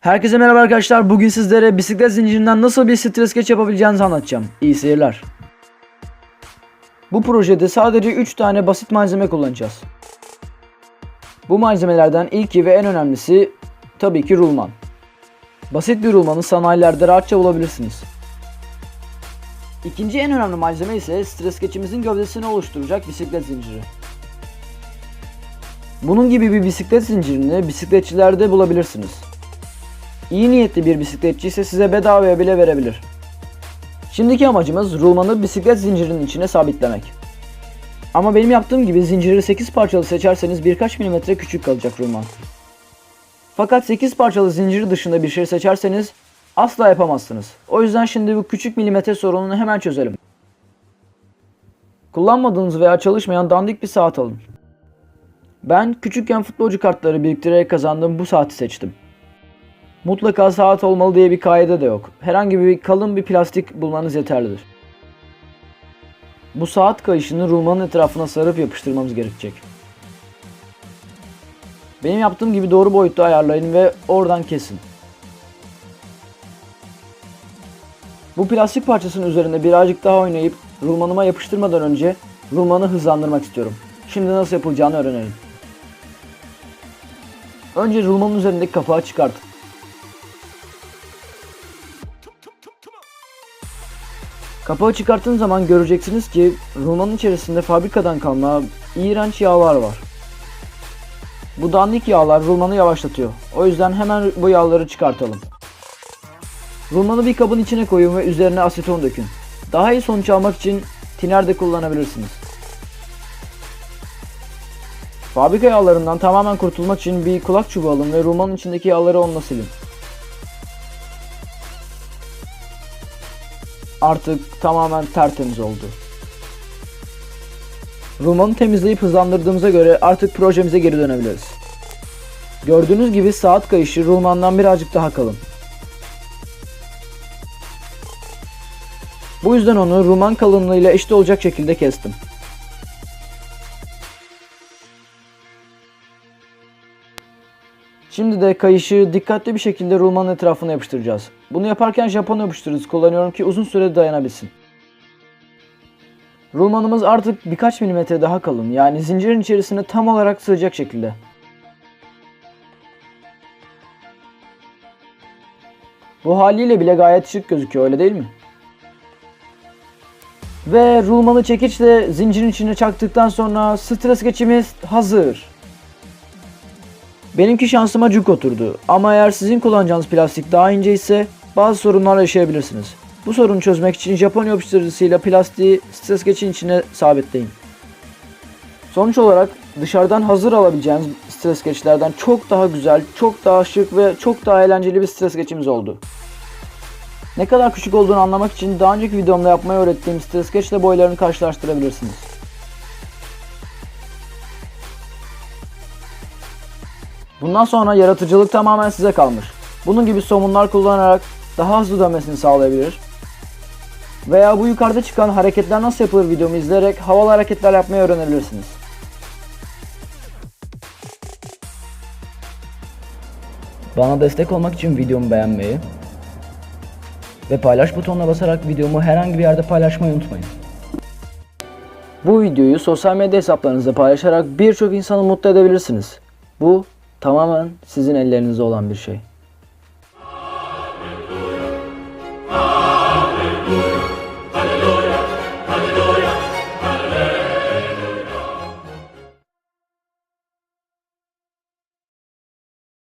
Herkese merhaba arkadaşlar. Bugün sizlere bisiklet zincirinden nasıl bir stres geç yapabileceğinizi anlatacağım. İyi seyirler. Bu projede sadece 3 tane basit malzeme kullanacağız. Bu malzemelerden ilki ve en önemlisi tabii ki rulman. Basit bir rulmanı sanayilerde rahatça bulabilirsiniz. İkinci en önemli malzeme ise stres geçimizin gövdesini oluşturacak bisiklet zinciri. Bunun gibi bir bisiklet zincirini bisikletçilerde bulabilirsiniz. İyi niyetli bir bisikletçi ise size bedavaya bile verebilir. Şimdiki amacımız rulmanı bisiklet zincirinin içine sabitlemek. Ama benim yaptığım gibi zinciri 8 parçalı seçerseniz birkaç milimetre küçük kalacak rulman. Fakat 8 parçalı zinciri dışında bir şey seçerseniz asla yapamazsınız. O yüzden şimdi bu küçük milimetre sorununu hemen çözelim. Kullanmadığınız veya çalışmayan dandik bir saat alın. Ben küçükken futbolcu kartları biriktirerek kazandığım bu saati seçtim. Mutlaka saat olmalı diye bir kaide de yok. Herhangi bir kalın bir plastik bulmanız yeterlidir. Bu saat kayışını rulmanın etrafına sarıp yapıştırmamız gerekecek. Benim yaptığım gibi doğru boyutta ayarlayın ve oradan kesin. Bu plastik parçasının üzerinde birazcık daha oynayıp rulmanıma yapıştırmadan önce rulmanı hızlandırmak istiyorum. Şimdi nasıl yapılacağını öğrenelim. Önce rulmanın üzerindeki kapağı çıkartın. Kapağı çıkarttığın zaman göreceksiniz ki rulmanın içerisinde fabrikadan kalma iğrenç yağlar var. Bu dandik yağlar rulmanı yavaşlatıyor. O yüzden hemen bu yağları çıkartalım. Rulmanı bir kabın içine koyun ve üzerine aseton dökün. Daha iyi sonuç almak için tiner de kullanabilirsiniz. Fabrika yağlarından tamamen kurtulmak için bir kulak çubuğu alın ve rulmanın içindeki yağları onunla silin. Artık tamamen tertemiz oldu. Rulmanı temizleyip hızlandırdığımıza göre artık projemize geri dönebiliriz. Gördüğünüz gibi saat kayışı rulmandan birazcık daha kalın. Bu yüzden onu rulman kalınlığıyla eşit olacak şekilde kestim. Şimdi de kayışı dikkatli bir şekilde rulmanın etrafına yapıştıracağız. Bunu yaparken Japon yapıştırıcısı kullanıyorum ki uzun süre dayanabilsin. Rulmanımız artık birkaç milimetre daha kalın yani zincirin içerisine tam olarak sığacak şekilde. Bu haliyle bile gayet şık gözüküyor öyle değil mi? Ve rulmanı çekiçle zincirin içine çaktıktan sonra stres geçimiz hazır. Benimki şansıma cuk oturdu ama eğer sizin kullanacağınız plastik daha ince ise bazı sorunlar yaşayabilirsiniz. Bu sorunu çözmek için Japon yapıştırıcısıyla plastiği stres geçin içine sabitleyin. Sonuç olarak dışarıdan hazır alabileceğiniz stres geçlerden çok daha güzel, çok daha şık ve çok daha eğlenceli bir stres geçimiz oldu. Ne kadar küçük olduğunu anlamak için daha önceki videomda yapmayı öğrettiğim stres geçle boylarını karşılaştırabilirsiniz. Bundan sonra yaratıcılık tamamen size kalmış. Bunun gibi somunlar kullanarak daha hızlı dönmesini sağlayabilir. Veya bu yukarıda çıkan hareketler nasıl yapılır videomu izleyerek havalı hareketler yapmayı öğrenebilirsiniz. Bana destek olmak için videomu beğenmeyi ve paylaş butonuna basarak videomu herhangi bir yerde paylaşmayı unutmayın. Bu videoyu sosyal medya hesaplarınızda paylaşarak birçok insanı mutlu edebilirsiniz. Bu tamamen sizin ellerinizde olan bir şey.